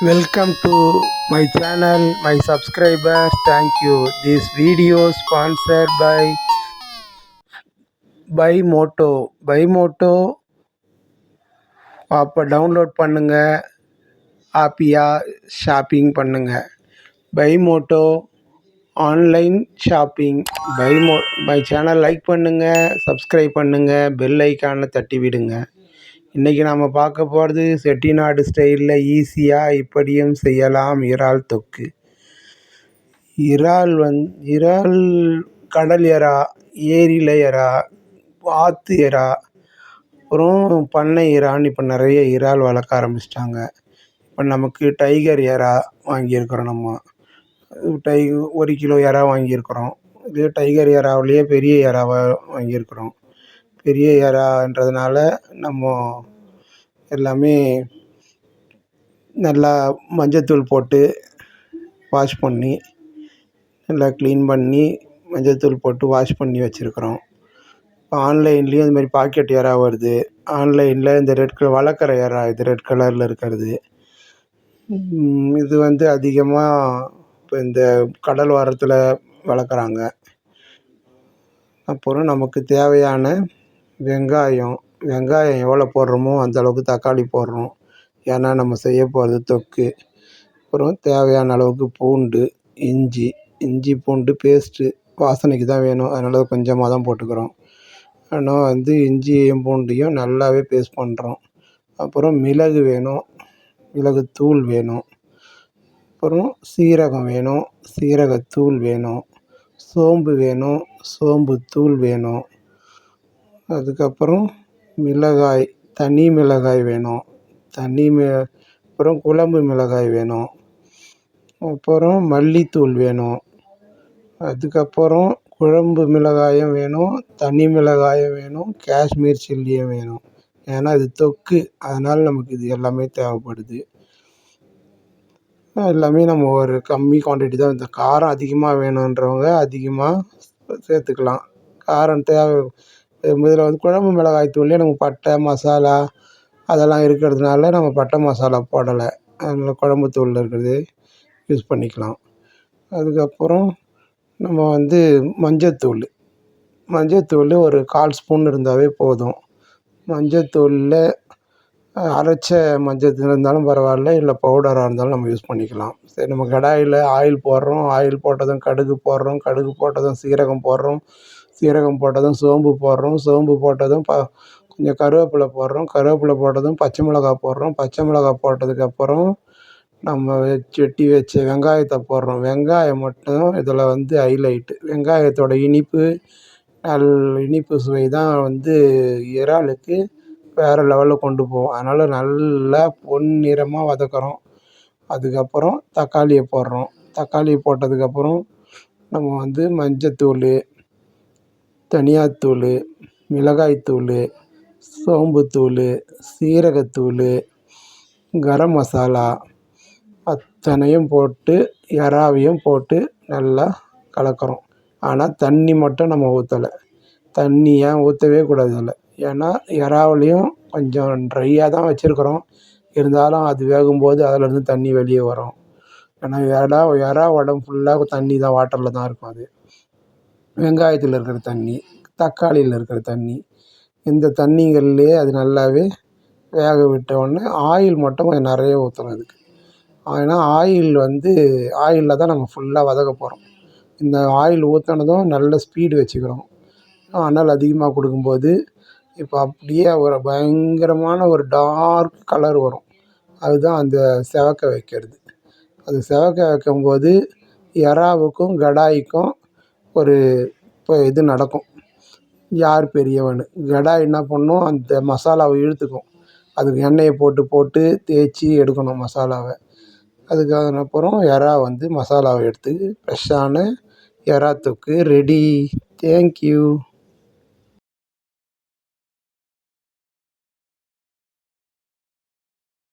Welcome to my channel, my subscribers. Thank you. This video sponsored by by Moto by Moto அப்போ download பண்ணுங்கள் ஹாப்பியாக shopping பண்ணுங்கள் by Moto online shopping by மோ my channel like பண்ணுங்கள் subscribe பண்ணுங்கள் bell ஐக்கானை தட்டி விடுங்க இன்றைக்கி நாம் பார்க்க போகிறது செட்டிநாடு ஸ்டைலில் ஈஸியாக இப்படியும் செய்யலாம். இறால் தொக்கு. இறால் வந் இறால் கடல் எறா ஏரியில் எறா ஆற்று எறா அப்புறம் பண்ணை இறான்னு இப்போ நிறைய இறால் வளர்க்க ஆரம்பிச்சிட்டாங்க. இப்போ நமக்கு டைகர் எறா வாங்கியிருக்கிறோம் நம்ம. டை ஒரு கிலோ எறா வாங்கியிருக்கிறோம். இதே டைகர் எறாவிலேயே பெரிய எறாவை வாங்கியிருக்கிறோம். பெரிய எறான்றதுனால நம்ம எல்லாமே நல்லா மஞ்சத்தூள் போட்டு வாஷ் பண்ணி நல்லா க்ளீன் பண்ணி மஞ்சத்தூள் போட்டு வாஷ் பண்ணி வச்சுருக்குறோம். ஆன்லைன்லேயும் அதுமாதிரி பாக்கெட் எறா வருது. ஆன்லைனில் இந்த ரெட் கலர் வளர்க்குற எறா இது ரெட் கலரில் இருக்கிறது. இது வந்து அதிகமாக இப்போ இந்த கடல் ஓரத்தில் வளர்க்குறாங்க. அப்புறம் நமக்கு தேவையான வெங்காயம் வெங்காயம் எவ்வளோ போடுறோமோ அந்த அளவுக்கு தக்காளி போடுறோம். ஏன்னா நம்ம செய்ய போகிறது தொக்கு. அப்புறம் தேவையான அளவுக்கு பூண்டு இஞ்சி இஞ்சி பூண்டு பேஸ்ட்டு வாசனைக்கு தான் வேணும். அதனால் கொஞ்சமாக தான் போட்டுக்கிறோம். ஆனால் வந்து இஞ்சியையும் பூண்டையும் நல்லாவே பேஸ்ட் பண்ணுறோம் அப்புறம் மிளகு வேணும். மிளகுத்தூள் வேணும். அப்புறம் சீரகம் வேணும். சீரகத்தூள் வேணும். சோம்பு வேணும். சோம்புத்தூள் வேணும். அதுக்கப்புறம் மிளகாய் தனி மிளகாய் வேணும். தனி மி அப்புறம் குழம்பு மிளகாய் வேணும். அப்புறம் மல்லித்தூள் வேணும். அதுக்கப்புறம் குழம்பு மிளகாயும் வேணும் தனி மிளகாயும் வேணும் காஷ்மீர் சில்லியும் வேணும். ஏன்னா இது தொக்கு. அதனால் நமக்கு இது எல்லாமே தேவைப்படுது. எல்லாமே நம்ம ஒரு கம்மி குவான்டிட்டி தான். இந்த காரம் அதிகமாக வேணுன்றவங்க அதிகமாக சேர்த்துக்கலாம். காரம் தேவை இதில் வந்து குழம்பு மிளகாய் தூள்லேயே நம்ம பட்டை மசாலா அதெல்லாம் இருக்கிறதுனால நம்ம பட்டை மசாலா போடலை. அதனால் குழம்பு தூளில் இருக்கிறது யூஸ் பண்ணிக்கலாம். அதுக்கப்புறம் நம்ம வந்து மஞ்சத்தூள் மஞ்சத்தூள் ஒரு கால் ஸ்பூன் இருந்தாவே போதும். மஞ்சத்தூளில் அரைச்ச மஞ்சத்தூள் இருந்தாலும் பரவாயில்ல இல்லை பவுடராக இருந்தாலும் நம்ம யூஸ் பண்ணிக்கலாம். சரி நம்ம கடாயில் ஆயில் போடுறோம். ஆயில் போட்டதும் கடுகு போடுறோம். கடுகு போட்டதும் சீரகம் போடுறோம். சீரகம் போட்டதும் சோம்பு போடுறோம். சோம்பு போட்டதும் ப கொஞ்சம் கருவேப்பிலை போடுறோம். கருவேப்பிலை போட்டதும் பச்சை மிளகா போடுறோம். பச்சை மிளகா போட்டதுக்கப்புறம் நம்ம வெட்டி வச்ச வெங்காயத்தை போடுறோம். வெங்காயம் மட்டும் இதில் வந்து ஹைலைட்டு வெங்காயத்தோட இனிப்பு நல் இனிப்பு சுவை தான் வந்து இறாலுக்கு வேறு லெவலில் கொண்டு போகும் அதனால் நல்லா பொன்னிறமாக வதக்குறோம். அதுக்கப்புறம் தக்காளியை போடுறோம். தக்காளி போட்டதுக்கப்புறம் நம்ம வந்து மஞ்சத்தூள் தனியாத்தூள் மிளகாய்த்தூள் சோம்புத்தூள் சீரகத்தூள் கரம் மசாலா அத்தனையும் போட்டு இறாவையும் போட்டு நல்லா கலக்கிறோம். ஆனால் தண்ணி மட்டும் நம்ம ஊற்றலை தண்ணி ஏன் ஊற்றவே கூடாது அதில்? ஏன்னா இறாவிலையும் கொஞ்சம் ட்ரையாக தான் வச்சுருக்குறோம். இருந்தாலும் அது வேகும்போது அதிலேருந்து தண்ணி வெளியே வரும். ஏன்னா இறா எறா உடம்பு ஃபுல்லாக தண்ணி தான் வாட்டரில் தான் இருக்கும் அது. வெங்காயத்தில் இருக்கிற தண்ணி தக்காளியில் இருக்கிற தண்ணி இந்த தண்ணிங்கள்லேயே அது நல்லாவே வேக விட்டவொடனே ஆயில் மட்டும் கொஞ்சம் நிறைய ஊற்றணும் அதுக்கு. ஏன்னா ஆயில் வந்து ஆயிலில் தான் நம்ம ஃபுல்லாக வதக்க போகிறோம் இந்த ஆயில் ஊற்றினதும் நல்ல ஸ்பீடு வச்சுக்கிறோம். அனல் அதிகமாக கொடுக்கும்போது இப்போ அப்படியே ஒரு பயங்கரமான ஒரு டார்க் கலர் வரும். அதுதான் அந்த செவக்க வைக்கிறது. அது செவக்க வைக்கும்போது எறாவுக்கும் கடாய்க்கும் ஒரு இப்போ இது நடக்கும். யார் பெரியவன்னு கடாய் என்ன பண்ணும்? அந்த மசாலாவை இழுத்துக்கும். அதுக்கு எண்ணெயை போட்டு போட்டு தேய்ச்சி எடுக்கணும் மசாலாவை. அதுக்கு அப்புறம் எறா வந்து மசாலாவை எடுத்து ஃப்ரெஷ்ஷான எறா தொக்கு ரெடி தேங்க்யூ